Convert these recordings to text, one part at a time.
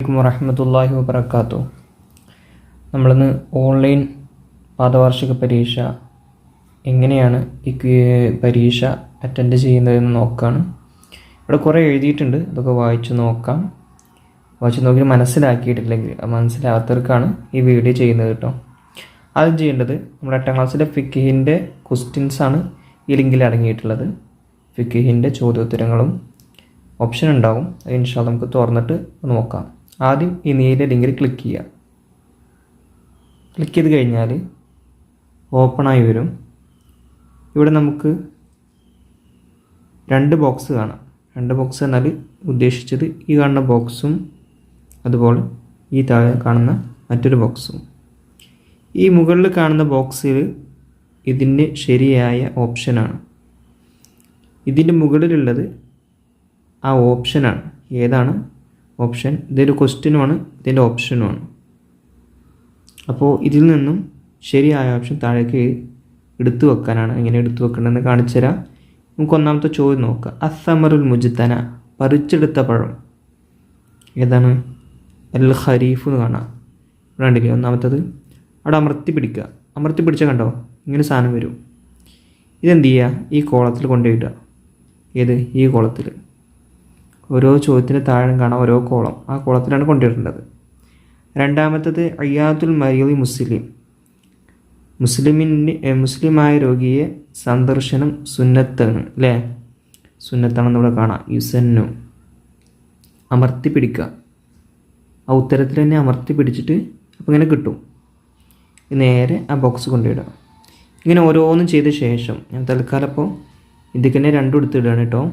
അലൈക്കും വറഹമത്തല്ലാഹി വബർക്കാത്തു നമ്മളിന്ന് ഓൺലൈൻ പാദവാർഷിക പരീക്ഷ എങ്ങനെയാണ് ഈ പരീക്ഷ അറ്റൻഡ് ചെയ്യുന്നതെന്ന് നോക്കുകയാണ് ഇവിടെ കുറേ എഴുതിയിട്ടുണ്ട് അതൊക്കെ വായിച്ചു നോക്കാം. വായിച്ചു നോക്കി മനസ്സിലാക്കിയിട്ടില്ലെങ്കിൽ മനസ്സിലാകാത്തവർക്കാണ് ഈ വീഡിയോ ചെയ്യുന്നത് കേട്ടോ. ആദ്യം ചെയ്യേണ്ടത് നമ്മുടെ എട്ടാം ക്ലാസ്സിലെ ഫിക്കിഹിന്റെ ക്വസ്റ്റ്യൻസാണ് ഈ ലിങ്കിൽ അടങ്ങിയിട്ടുള്ളത്. ഫിക്കിഹിന്റെ ചോദ്യോത്തരങ്ങളും ഓപ്ഷൻ ഉണ്ടാവും. അത് ഇൻഷാ നമുക്ക് തുറന്നിട്ട് നോക്കാം. ആദ്യം ഈ നീല ലിങ്കിൽ ക്ലിക്ക് ചെയ്യുക. ക്ലിക്ക് ചെയ്ത് കഴിഞ്ഞാൽ ഓപ്പണായി വരും. ഇവിടെ നമുക്ക് രണ്ട് ബോക്സ് കാണാം. രണ്ട് ബോക്സ് എന്നാൽ ഉദ്ദേശിച്ചത് ഈ കാണുന്ന ബോക്സും അതുപോലെ ഈ താഴെ കാണുന്ന മറ്റൊരു ബോക്സും ഈ മുകളിൽ കാണുന്ന ബോക്സിൽ ഇതിന്റെ ശരിയായ ഓപ്ഷനാണ് ഇതിന്റെ മുകളിലുള്ളത് ആ ഓപ്ഷനാണ് ഏതാണ്? ഓപ്ഷൻ ഇതൊരു ക്വസ്റ്റ്യനുമാണ് ഇതിന്റെ ഓപ്ഷനുമാണ് അപ്പോൾ ഇതിൽ നിന്നും ശരിയായ ഓപ്ഷൻ താഴേക്ക് എടുത്തു വെക്കാനാണ്. എങ്ങനെ എടുത്തു വെക്കേണ്ടതെന്ന് കാണിച്ചു തരാം. നമുക്ക് ഒന്നാമത്തെ ചോദ്യം നോക്കുക അസമറുൽ മുജിത്തന പറിച്ചെടുത്ത പഴം. ഏതാണ്? അൽ ഖരീഫ് എന്ന് കാണാം. ഇവിടെ ഒന്നാമത്തത്. അവിടെ അമർത്തി പിടിക്കുക. അമർത്തി പിടിച്ചാൽ കണ്ടോ? ഇങ്ങനെ സാധനം വരും. ഇതെന്ത് ചെയ്യുക? ഈ കോളത്തിൽ കൊണ്ടുപോയിടുക. ഏത്? ഈ കോളത്തിൽ. ഓരോ ചോദ്യത്തിന് താഴെ കാണാം ഓരോ കോളം. ആ കോളത്തിലാണ് കൊണ്ടുവരേണ്ടത് രണ്ടാമത്തത് അയ്യാത്തുൽ മരിയലി മുസ്ലിം. മുസ്ലിമിന്റെ മുസ്ലിമായ രോഗിയെ സന്ദർശനം സുന്നത്താണ് അല്ലേ സുന്നത്താണെന്ന് ഇവിടെ കാണാം. യുസന്നു. അമർത്തി പിടിക്കുക. ആ ഉത്തരത്തിൽ തന്നെ അമർത്തി പിടിച്ചിട്ട് അപ്പോൾ ഇങ്ങനെ കിട്ടും. നേരെ ആ ബോക്സ് കൊണ്ടുവിടുക ഇങ്ങനെ ഓരോന്നും ചെയ്ത ശേഷം ഞാൻ തൽക്കാലം അപ്പോൾ ഇതിക്കന്നെ രണ്ടും എടുത്തിടുകയാണ് കേട്ടോ.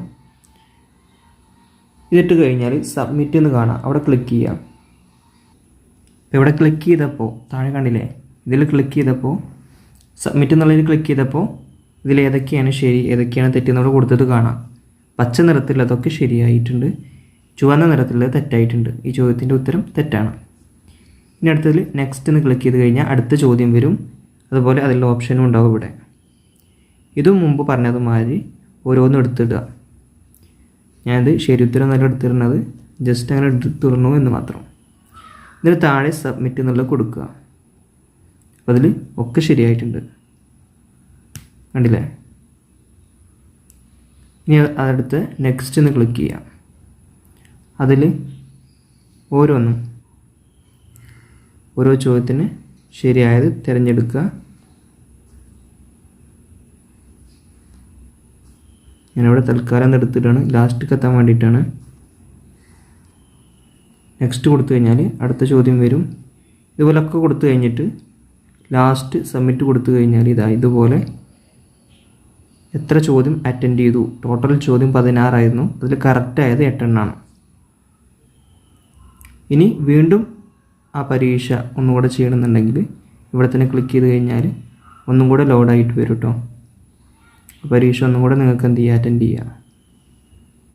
ഇതിട്ട് കഴിഞ്ഞാൽ സബ്മിറ്റ് എന്ന് കാണാം. അവിടെ ക്ലിക്ക് ചെയ്യാം. ഇവിടെ ക്ലിക്ക് ചെയ്തപ്പോൾ താഴെ കണ്ടില്ലേ? ഇതിൽ ക്ലിക്ക് ചെയ്തപ്പോൾ സബ്മിറ്റ് എന്നുള്ളതിൽ ക്ലിക്ക് ചെയ്തപ്പോൾ ഇതിൽ ഏതൊക്കെയാണ് ശരി ഏതൊക്കെയാണ് തെറ്റെന്നോട് കൊടുത്തത് കാണാം. പച്ച നിറത്തിൽ അതൊക്കെ ശരിയായിട്ടുണ്ട്. ചുവന്ന നിറത്തിൽ തെറ്റായിട്ടുണ്ട്. ഈ ചോദ്യത്തിന്റെ ഉത്തരം തെറ്റാണ്. ഇനി അടുത്തതിൽ നെക്സ്റ്റ് എന്ന് ക്ലിക്ക് ചെയ്ത് കഴിഞ്ഞാൽ അടുത്ത ചോദ്യം വരും. അതുപോലെ അതിലുള്ള ഓപ്ഷനും ഉണ്ടാവും ഇവിടെ. ഇതും മുമ്പ് പറഞ്ഞതുമാതിരി ഓരോന്നും എടുത്തിടുക. ഞാനത് ശരി ഉത്തരം നല്ല എടുത്തിരുന്നത് ജസ്റ്റ് അങ്ങനെ എടുത്തിരുന്നു എന്ന് മാത്രം. എന്നിട്ട് താഴെ സബ്മിറ്റ് എന്നുള്ളത് കൊടുക്കുക. അതിൽ ഒക്കെ ശരിയായിട്ടുണ്ട്. കണ്ടില്ലേ? ഇനി അതെടുത്ത് നെക്സ്റ്റ് എന്ന് ക്ലിക്ക് ചെയ്യാം. അതിൽ ഓരോന്നും ഓരോ ചോദ്യത്തിന് ശരിയായത് തിരഞ്ഞെടുക്കുക. ഞാനിവിടെ തൽക്കാലം എടുത്തിട്ടാണ്. ലാസ്റ്റ് കത്താൻ വേണ്ടിയിട്ടാണ്. നെക്സ്റ്റ് കൊടുത്തു കഴിഞ്ഞാൽ അടുത്ത ചോദ്യം വരും. ഇതുപോലൊക്കെ കൊടുത്തു കഴിഞ്ഞിട്ട് ലാസ്റ്റ് സബ്മിറ്റ് കൊടുത്തു കഴിഞ്ഞാൽ ഇതാ ഇതുപോലെ എത്ര ചോദ്യം അറ്റൻഡ് ചെയ്തു. ടോട്ടൽ ചോദ്യം പതിനാറായിരുന്നു. അതിൽ കറക്റ്റായത് എട്ടെണ്ണാണ് ഇനി വീണ്ടും ആ പരീക്ഷ ഒന്നുകൂടെ ചെയ്യണമെന്നുണ്ടെങ്കിൽ ഇവിടെ തന്നെ ക്ലിക്ക് ചെയ്ത് കഴിഞ്ഞാൽ ഒന്നും കൂടെ ലോഡായിട്ട് വരും കേട്ടോ പരീക്ഷ ഒന്നും കൂടെ നിങ്ങൾക്ക് എന്ത് ചെയ്യുക അറ്റൻഡ് ചെയ്യുക